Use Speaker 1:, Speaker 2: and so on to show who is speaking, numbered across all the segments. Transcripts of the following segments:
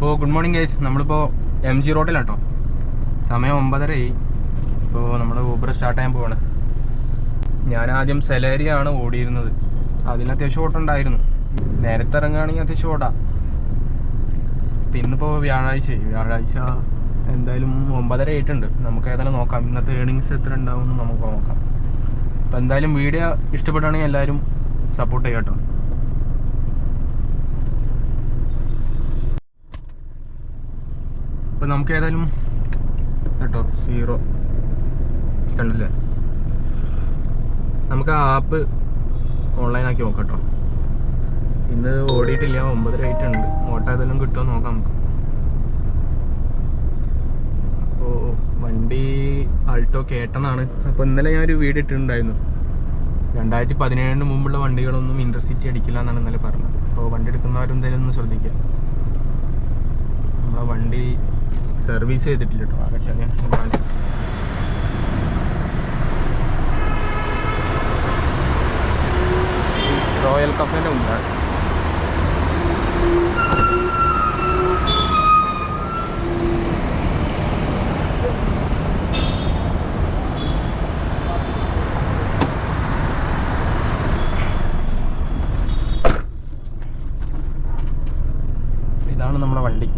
Speaker 1: അപ്പോൾ good morning guys നമ്മളിപ്പോൾ M G റോഡിലാണ് കേട്ടോ സമയം ഒമ്പതരയായി. ഇപ്പോൾ നമ്മൾ ഊബർ സ്റ്റാർട്ട് ചെയ്യാൻ പോവാണ്. ഞാൻ ആദ്യം സെലേരിയാണ് ഓടിയിരുന്നത്. അതിന് അത്യാവശ്യം ഓട്ടുണ്ടായിരുന്നു നേരത്തെ ഇറങ്ങുകയാണെങ്കിൽ അത്യാവശ്യം ഓടാം. പിന്നിപ്പോൾ ഇന്നിപ്പോൾ വ്യാഴാഴ്ച. വ്യാഴാഴ്ച എന്തായാലും ഒമ്പതര ആയിട്ടുണ്ട് നമുക്ക് ഏതായാലും നോക്കാം. ഇന്നത്തെ ഏണിങ്സ് എത്ര ഉണ്ടാവും എന്ന് നമുക്ക് നോക്കാം. അപ്പോൾ എന്തായാലും വീഡിയോ ഇഷ്ടപ്പെടുകയാണെങ്കിൽ എല്ലാവരും സപ്പോർട്ട് ചെയ്യാം അപ്പം നമുക്ക് ഏതായാലും കേട്ടോ സീറോ കണ്ടില്ലേ? നമുക്ക് ആ ആപ്പ് ഓൺലൈനാക്കി നോക്കാം കേട്ടോ. ഇന്ന് ഓടിയിട്ടില്ല ഒമ്പതര ആയിട്ടുണ്ട്. ഓട്ടം ഏതെങ്കിലും കിട്ടുമോ നോക്കാം നമുക്ക്. അപ്പോൾ വണ്ടി ആൾട്ടോ കേട്ടണാണ് അപ്പോൾ ഇന്നലെ ഒരു വീഡിയോ ഇട്ടിട്ടുണ്ടായിരുന്നു. രണ്ടായിരത്തി പതിനേഴിന് മുമ്പുള്ള വണ്ടികളൊന്നും ഇന്റർസിറ്റി അടിക്കില്ല എന്നാണ് ഇന്നലെ പറഞ്ഞത്. അപ്പോൾ വണ്ടി എടുക്കുന്നവരെന്തായാലും ഒന്ന് ശ്രദ്ധിക്കുക. നമ്മളെ വണ്ടി സർവീസ് ചെയ്തിട്ടില്ല കേട്ടോ ആകെ ചെറിയ റോയൽ കഫേന്റെ മുമ്പാണ് ഇതാണ് നമ്മുടെ വണ്ടി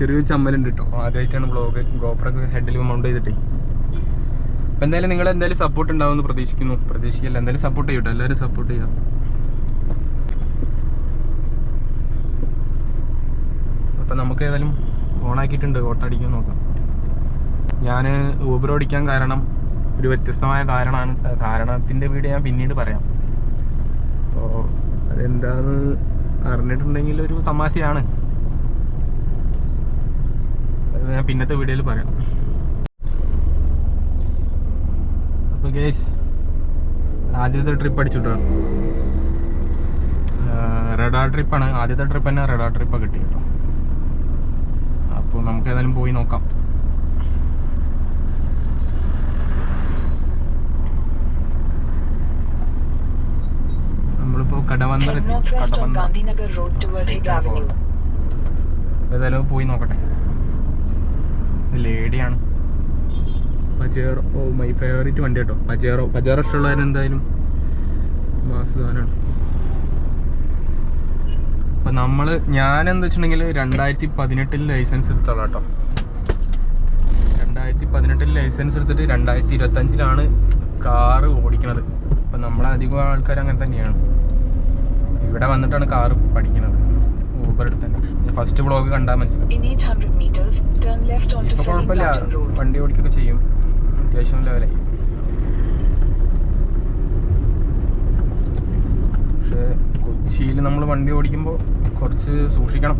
Speaker 1: ചെറിയൊരു ചമ്മലുണ്ട് കേട്ടോ ആദ്യമായിട്ടാണ് ബ്ലോഗ് ഗോപ്രൊക്കെ ഹെഡിൽ മൗണ്ട് ചെയ്തിട്ടേ. അപ്പം എന്തായാലും നിങ്ങൾ എന്തായാലും സപ്പോർട്ട് ഉണ്ടാവുമെന്ന് പ്രതീക്ഷിക്കുന്നു. പ്രതീക്ഷിക്കില്ല എന്തായാലും സപ്പോർട്ട് ചെയ്യട്ടോ എല്ലാവരും സപ്പോർട്ട് ചെയ്യാം അപ്പം നമുക്ക് ഏതായാലും ഓണാക്കിയിട്ടുണ്ട് ഓട്ടോ അടിക്കാൻ നോക്കാം. ഞാൻ ഊബർ ഓടിക്കാൻ കാരണം ഒരു വ്യത്യസ്തമായ കാരണമാണ് കാരണത്തിന്റെ വീഡിയോ ഞാൻ പിന്നീട് പറയാം. അപ്പോൾ അതെന്താന്ന് അറിഞ്ഞിട്ടുണ്ടെങ്കിൽ ഒരു തമാശയാണ്. ഞാൻ പിന്നത്തെ വീഡിയോയിൽ പറയാം. അപ്പോൾ ഗേസ് ആദ്യത്തെ ട്രിപ്പ് അടിച്ചിട്ടോ? റെഡാ ട്രിപ്പാണ് ആദ്യത്തെ ട്രിപ്പ് തന്നെ റെഡാ ട്രിപ്പാണ് കിട്ടി കേട്ടോ. അപ്പോൾ നമുക്ക് ഏതായാലും പോയി നോക്കാം. നമ്മളിപ്പോൾ കടവന്തലെത്തി
Speaker 2: Head northwest on
Speaker 1: Kadavanthra
Speaker 2: Gandhinagar Road toward Higg Avenue.
Speaker 1: ഏതായാലും പോയി നോക്കട്ടെ. ലേഡിയാണ്. പജേറോ ഓ മൈ ഫേവറേറ്റ് വണ്ടി കേട്ടോ. പജേറോ പജേറോ ഇഷ്ടമുള്ളവർ എന്തായാലും മാസ് സാധനമാണ്. അപ്പം നമ്മൾ ഞാൻ എന്താ വെച്ചിട്ടുണ്ടെങ്കിൽ രണ്ടായിരത്തി പതിനെട്ടിൽ ലൈസൻസ് എടുത്തോളാം കേട്ടോ. രണ്ടായിരത്തി പതിനെട്ടിൽ ലൈസൻസ് എടുത്തിട്ട് രണ്ടായിരത്തി ഇരുപത്തഞ്ചിലാണ് കാറ് ഓടിക്കണത്. അപ്പം നമ്മളധികം ആൾക്കാർ അങ്ങനെ തന്നെയാണ്. ഇവിടെ വന്നിട്ടാണ് കാറ് പഠിക്കുന്നത് ഊബർ എടുത്തന്നെ. ഫസ്റ്റ് ബ്ലോഗ് കണ്ടാൽ മനസ്സിലാവും.
Speaker 2: 800 meters, turn left onto
Speaker 1: ഇപ്പൊ കുഴപ്പമില്ല. വണ്ടി ഓടിക്കൊക്കെ ചെയ്യും. അത്യാവശ്യം ലെവലായി പക്ഷേ കൊച്ചിയിൽ നമ്മൾ വണ്ടി ഓടിക്കുമ്പോൾ കുറച്ച് സൂക്ഷിക്കണം.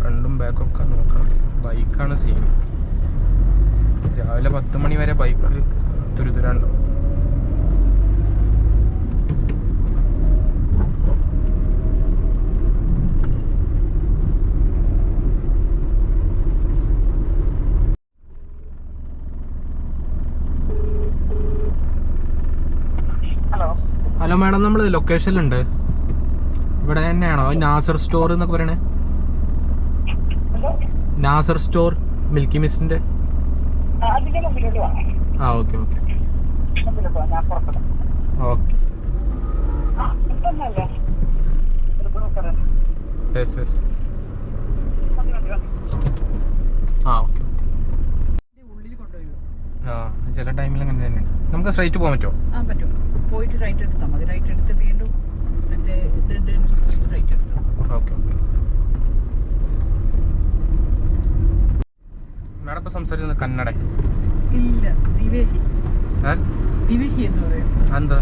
Speaker 1: ഫ്രണ്ടും ബാക്കും ഒക്കെ നോക്കണം. ബൈക്കാണ് സെയിം രാവിലെ പത്ത് മണി വരെ ബൈക്ക് തുരുതുരാണ്ടോ
Speaker 3: ഹലോ
Speaker 1: ഹലോ മാഡം നമ്മൾ ലൊക്കേഷനിലുണ്ട് ഇവിടെ തന്നെയാണോ? നാസർ സ്റ്റോർ എന്നൊക്കെ പറയണേ. നാസർ സ്റ്റോർ മിൽക്കി മിസ്റ്റിന്റെ.
Speaker 3: ആ,
Speaker 1: okay okay. Okay. Yes yes ആ ഓക്കെ
Speaker 4: ഉള്ളിൽ കൊണ്ടുപോയി
Speaker 1: ആ ചില ടൈമിൽ അങ്ങനെ തന്നെയാണ്. നമുക്ക് സ്ട്രൈറ്റ് പോകാൻ പറ്റുമോ?
Speaker 4: ആ പറ്റും. പോയിട്ട് റൈറ്റ് എടുത്താൽ മതി റൈറ്റ് എടുത്ത് വീണ്ടും മറ്റേ ഇത് റൈറ്റ് എടുത്താൽ
Speaker 1: ഓക്കെ ഓക്കെ മാഡം ഇപ്പോൾ സംസാരിക്കുന്നത് കന്നഡ.
Speaker 4: ഇല്ല ദിവേഹി
Speaker 1: ഏ?
Speaker 4: ദിവേഹി എന്ന് പറയും.
Speaker 1: എന്താ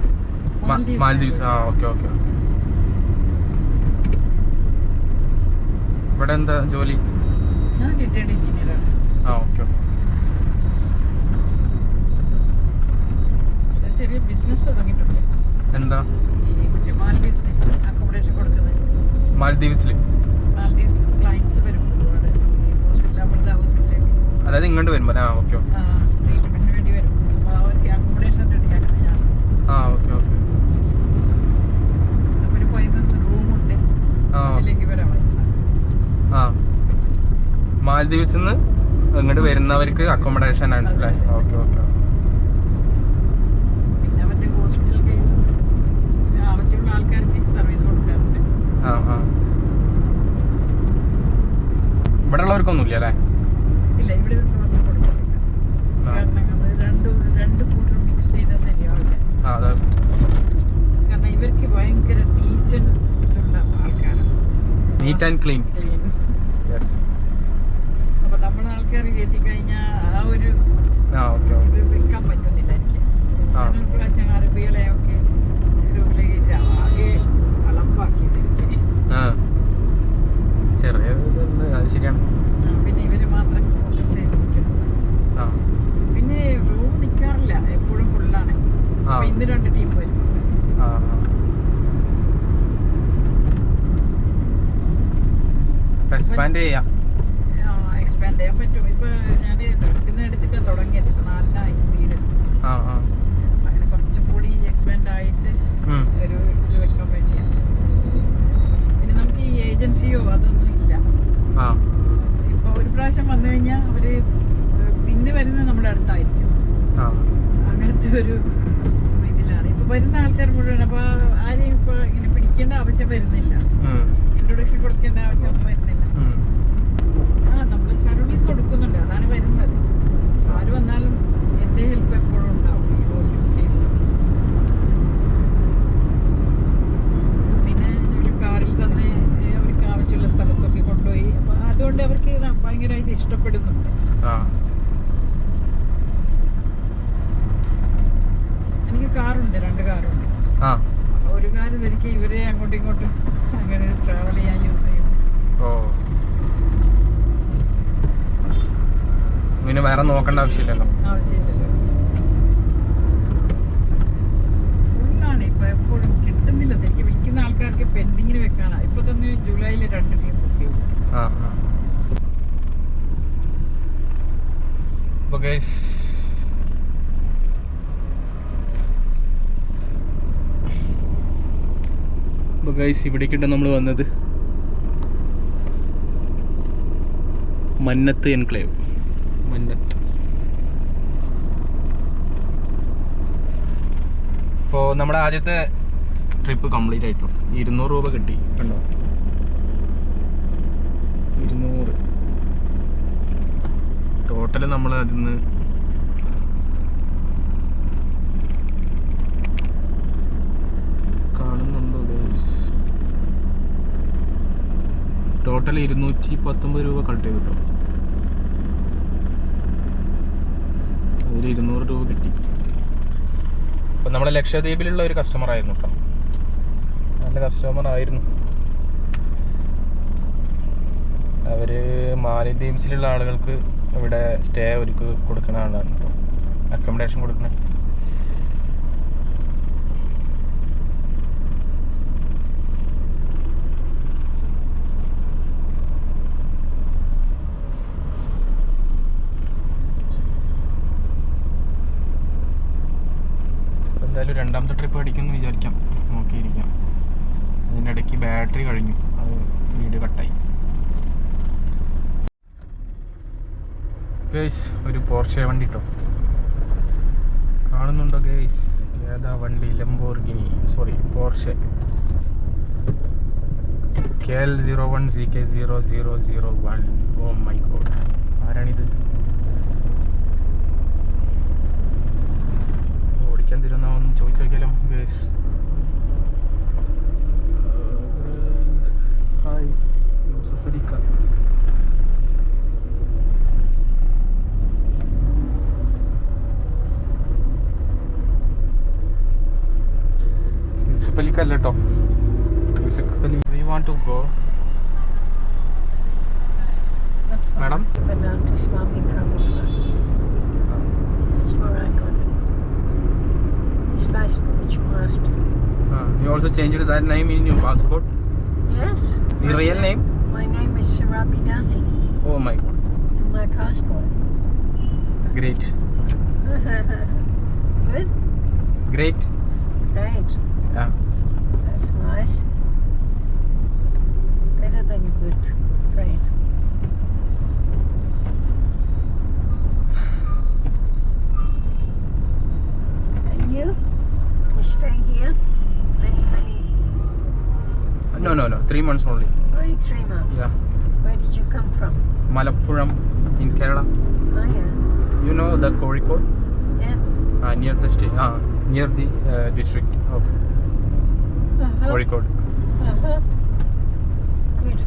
Speaker 4: മാൽദീവ്സ്.
Speaker 1: മാൽദീവ്സ് ആ ഓക്കെ ഓക്കെ. ഇവിടെ എന്താ ജോലി?
Speaker 4: ഞാൻ റിട്ടയർഡ് എഞ്ചിനീയറാണ്.
Speaker 1: ആ ഓക്കെ
Speaker 4: ചെറിയ ബിസിനസ് തുടങ്ങിയിട്ടുണ്ട്.
Speaker 1: എന്താ?
Speaker 4: മാലദ്വീപ്സിൽ അക്കോമഡേഷൻ കൊടുക്കുന്നത്.
Speaker 1: അതായത് ഇങ്ങോട്ട് വരുമ്പോ. ആ ഓക്കെ ആ മാലദ്വീപ്സിൽ നിന്ന് ഇങ്ങോട്ട് വരുന്നവർക്ക് അക്കോമഡേഷൻ ആണ്
Speaker 4: അല്ലേ?
Speaker 1: ഓക്കെ ഓക്കെ ഇവിടെ ഉള്ളവർക്കൊന്നുമില്ല അല്ലേ?
Speaker 4: ഇല്ല ഇവിടെ ഒന്നും കൊടുക്കുന്നില്ല
Speaker 1: ആ.
Speaker 4: കാരണം അത് രണ്ട് രണ്ട് കൂട്ടർ മിക്സ് ചെയ്താൽ ശരിയാവില്ല. കാരണം ഇവർക്ക് ഭയങ്കര നീറ്റ് ഉള്ള ആൾക്കാരാണ്
Speaker 1: നീറ്റ് ആൻഡ് ക്ലീൻ
Speaker 4: അപ്പൊ നമ്മുടെ ആൾക്കാർ എത്തിക്കഴിഞ്ഞാൽ കഴിഞ്ഞാൽ ആ ഒരു വെക്കാൻ പറ്റുന്നില്ല എനിക്ക്. പ്രാവശ്യം അറബികളെ ഒക്കെ ഗ്രൂപ്പിലേക്ക് ആകെ അളപ്പാക്കി ശരിക്കും
Speaker 1: ആ ചെറിയ ഇതുണ്ട്. അത് ശരിയാണ്
Speaker 4: ആ, പിന്നെ ഇവർ മാത്രം ഫോക്കസ് ചെയ്ത് നിൽക്കുന്നത്
Speaker 1: ആ
Speaker 4: പിന്നെ റൂം നിൽക്കാറില്ല എപ്പോഴും ഫുള്ളാണ്
Speaker 1: ആ
Speaker 4: അപ്പൊ ഇന്ന് രണ്ട് ടീം വരും
Speaker 1: ആ എക്സ്പാൻഡ് ചെയ്യാം
Speaker 4: എക്സ്പാൻഡ് ചെയ്യാൻ പറ്റും. ഇപ്പൊ ഞാൻ രണ്ടിന്ന് എടുത്തിട്ടാണ് തുടങ്ങിയത് ഇപ്പൊ നാലിനായി വീട്.
Speaker 1: ആ ആ.
Speaker 4: അങ്ങനെ കുറച്ചും കൂടി എക്സ്പാൻഡ് ആയിട്ട്
Speaker 1: ഉം.
Speaker 4: ഒരു ഇത് വെക്കാൻ വേണ്ടിയാണ് പിന്നെ നമുക്ക് ഈ ഏജൻസിയോ അതൊന്നും ഇല്ല.
Speaker 1: ആ.
Speaker 4: ഇപ്പൊ ഒരു പ്രാവശ്യം വന്നു കഴിഞ്ഞാൽ അവർ പിന്നെ വരുന്നത് നമ്മുടെ അടുത്തായിരിക്കും.
Speaker 1: ആ.
Speaker 4: അങ്ങനത്തെ ഒരു ഇതിലാണ്. ഇപ്പൊ വരുന്ന ആൾക്കാർ മുഴുവൻ അപ്പൊ ആരെയും ഇപ്പൊ ഇങ്ങനെ പിടിക്കേണ്ട ആവശ്യം വരുന്നില്ല
Speaker 1: ഉം.
Speaker 4: ഇൻട്രൊഡക്ഷൻ കൊടുക്കേണ്ട ആവശ്യമൊന്നും വരുന്നില്ല
Speaker 1: ഉം.
Speaker 4: ആ നമ്മൾ സർവീസ് കൊടുക്കുന്നുണ്ട് അതാണ് വരുന്നത് ആര് വന്നാലും എന്റെ ഹെൽപ്പ് എപ്പോഴും ഉണ്ടാവും ഈ ഹോസ്പിറ്റൽ കേസിൽ പിന്നെ ഒരു കാറിൽ തന്നെ ഏ, അവർക്ക് ആവശ്യമുള്ള സ്ഥലത്തൊക്കെ കൊണ്ടുപോയി അപ്പൊ അതുകൊണ്ട് അവർക്ക് ഇത് ഭയങ്കരമായിട്ട് ഇഷ്ടപ്പെടുന്നുണ്ട്
Speaker 1: ആ
Speaker 4: എനിക്ക് കാറുണ്ട് രണ്ട് കാറുണ്ട്
Speaker 1: ആ
Speaker 4: അപ്പൊ ഒരു കാറ് ശരിക്കും ഇവരെ അങ്ങോട്ടും ഇങ്ങോട്ടും അങ്ങനെ ട്രാവൽ ചെയ്യാൻ യൂസ് ചെയ്യും
Speaker 1: ഓ പിന്നെ വേറെ നോക്കേണ്ട ആവശ്യമില്ലല്ലോ.
Speaker 4: കിട്ടുന്നില്ല. ശരിക്കും വിൽക്കുന്ന ആൾക്കാർക്ക് പെൻഡിങ്ങിന് വെക്കാനാ. ഇപ്പൊ തന്നെ ജൂലൈയിൽ രണ്ട് ടീം ബുക്ക് ചെയ്തു.
Speaker 1: ഗൈസ് ഇവിടേക്കിട്ട് നമ്മൾ വന്നത്. മന്നത്ത് എൻക്ലേവ്. മന്നത്ത് ഇപ്പോൾ നമ്മുടെ ആദ്യത്തെ ട്രിപ്പ് കംപ്ലീറ്റ് ആയിട്ടു ഇരുന്നൂറ് രൂപ കിട്ടി. കണ്ടോ? ഇരുന്നൂറ്. ടോട്ടൽ നമ്മൾ അതിൽ നിന്ന് കാണുന്നുണ്ടോ ടോട്ടൽ ഇരുന്നൂറ്റി പത്തൊമ്പത് രൂപ കട്ട് ചെയ്തു അതിൽ ഇരുന്നൂറ് രൂപ കിട്ടി. അപ്പം നമ്മുടെ ലക്ഷദ്വീപിലുള്ള ഒരു കസ്റ്റമർ ആയിരുന്നു കേട്ടോ നല്ല കസ്റ്റമർ ആയിരുന്നു. അവർ മാലിദ്വീപ്സിലുള്ള ആളുകൾക്ക് ഇവിടെ സ്റ്റേ ഒരുക്ക് കൊടുക്കുന്ന ആളാണ് കേട്ടോ അക്കോമഡേഷൻ കൊടുക്കുന്ന എന്തായാലും രണ്ടാമത്തെ ട്രിപ്പ് അടിക്കുമെന്ന് വിചാരിക്കാം. നോക്കിയിരിക്കാം. അതിന്റെ ഇടയ്ക്ക് ബാറ്ററി കഴിഞ്ഞു. അത് വീഡിയോ കട്ടായി ഗേസ് ഒരു പോർഷെ വണ്ടി കേട്ടോ കാണുന്നുണ്ടോ ഗേസ് ഏതാ വണ്ടി? Lamborghini sorry Porsche K L zero one C K zero zero zero one oh my god ആരാണിത്? ഓടിക്കാൻ തരുന്ന ഒന്ന് ചോദിച്ചു നോക്കിയാലോ ഗേസ് ഹായ് യൂസഫ് അലിക്ക യൂസഫ് അലിക്ക അല്ല കേട്ടോ Yusuf Ali we want to go Madam?
Speaker 5: Banana British passport first. Uh, ah,
Speaker 1: you also changed that name in your passport?
Speaker 5: Yes.
Speaker 1: Your real
Speaker 5: name?
Speaker 1: name?
Speaker 5: My name is Sarabi Dasi.
Speaker 1: Oh my god.
Speaker 5: My passport.
Speaker 1: Great.
Speaker 5: Good?
Speaker 1: Great.
Speaker 5: Great. Yeah. That's nice. Better than good. Great. And you? we stay here? Many, many.
Speaker 1: No, no, no. Three months only.
Speaker 5: Only three months.
Speaker 1: Yeah.
Speaker 5: Where did you come from?
Speaker 1: Malappuram in Kerala.
Speaker 5: Oh yeah.
Speaker 1: You know the Kozhikode?
Speaker 5: Yeah.
Speaker 1: Uh, near the sta- uh, near the uh, district of
Speaker 5: uh-huh. Uh-huh. Good.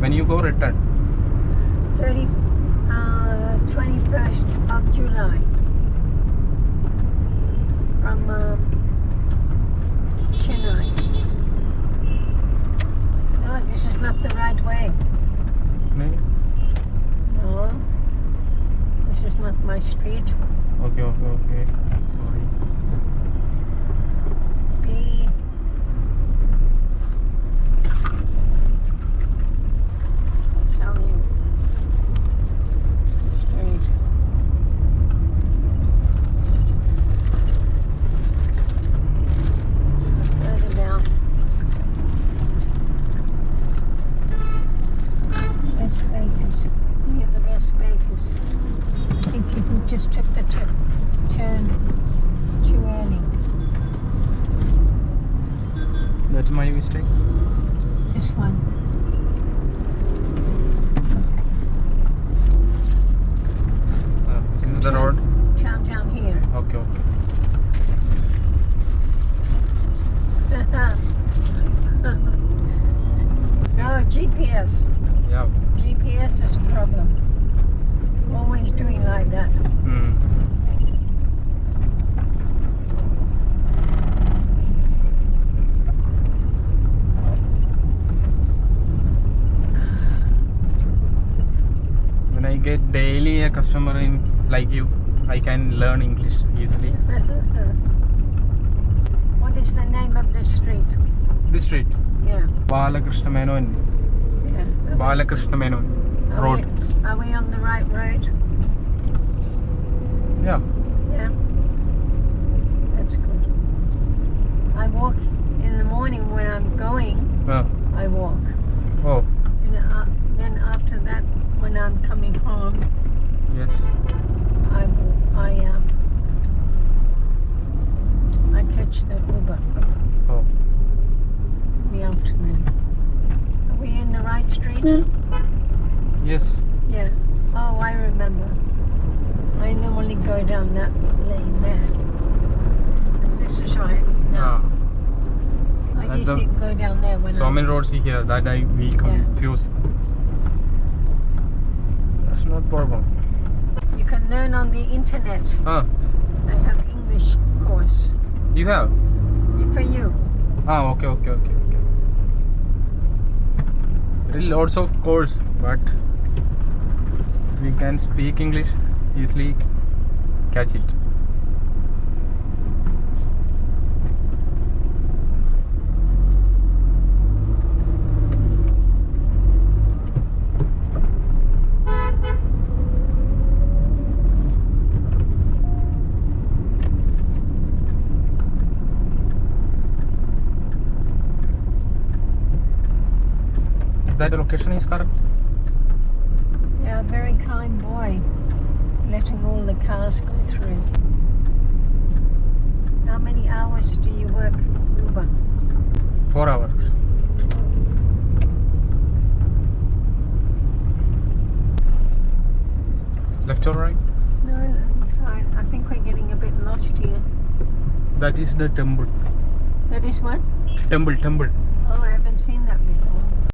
Speaker 1: When you go return?
Speaker 5: 30, uh, 21st of July. Right way.
Speaker 1: no?
Speaker 5: No. This is not my street.
Speaker 1: okay, okay, okay. Sorry.
Speaker 5: B. Tell you. Straight. Further down. Best Bakers. Near the Best Bakers. I think you just took the tu- turn too early.
Speaker 1: That's my mistake.
Speaker 5: This one.
Speaker 1: Uh, the road.
Speaker 5: Down, down here.
Speaker 1: Okay, okay.
Speaker 5: Uh, uh, uh, no, GPS.
Speaker 1: Yeah.
Speaker 5: GPS is a problem. Always doing like that.
Speaker 1: Hmm. When I get daily a customer in like you, I can learn English easily.
Speaker 5: what is the name of the street?
Speaker 1: This street,
Speaker 5: Yeah.
Speaker 1: Balakrishna Menon,
Speaker 5: Yeah.
Speaker 1: Balakrishna Menon
Speaker 5: Are
Speaker 1: Road.
Speaker 5: We, are we on the right road?
Speaker 1: Yeah.
Speaker 5: Yeah. That's good. I walk in the morning when I'm going.
Speaker 1: Uh,
Speaker 5: I walk.
Speaker 1: oh,
Speaker 5: And uh, then after that, when I'm coming home,
Speaker 1: yes.
Speaker 5: I I um I catch the Uber
Speaker 1: Oh,
Speaker 5: in the afternoon. Are we in the right street?
Speaker 1: yes.
Speaker 5: Yeah. Oh, I remember. I normally go down that lane there. If this is right. No,
Speaker 1: Ah,
Speaker 5: I
Speaker 1: that's
Speaker 5: usually
Speaker 1: the-
Speaker 5: go down there when
Speaker 1: so
Speaker 5: I'm.
Speaker 1: many roads here that I we confuse. That's not problem.
Speaker 5: You can learn on the internet.
Speaker 1: Ah,
Speaker 5: I have English course
Speaker 1: you have?
Speaker 5: for you.
Speaker 1: Ah, okay, okay, okay, okay. There is lots of course, but we can speak English easily, catch it. Is that the location is correct?
Speaker 5: Yeah, very kind boy, letting all the cars go through. How many hours do you work Uber?
Speaker 1: Four hours. Left or right?
Speaker 5: No, it's fine. I think we're getting a bit lost here.
Speaker 1: That is the temple.
Speaker 5: That is what?
Speaker 1: Temple, temple.
Speaker 5: Oh, I haven't seen that before.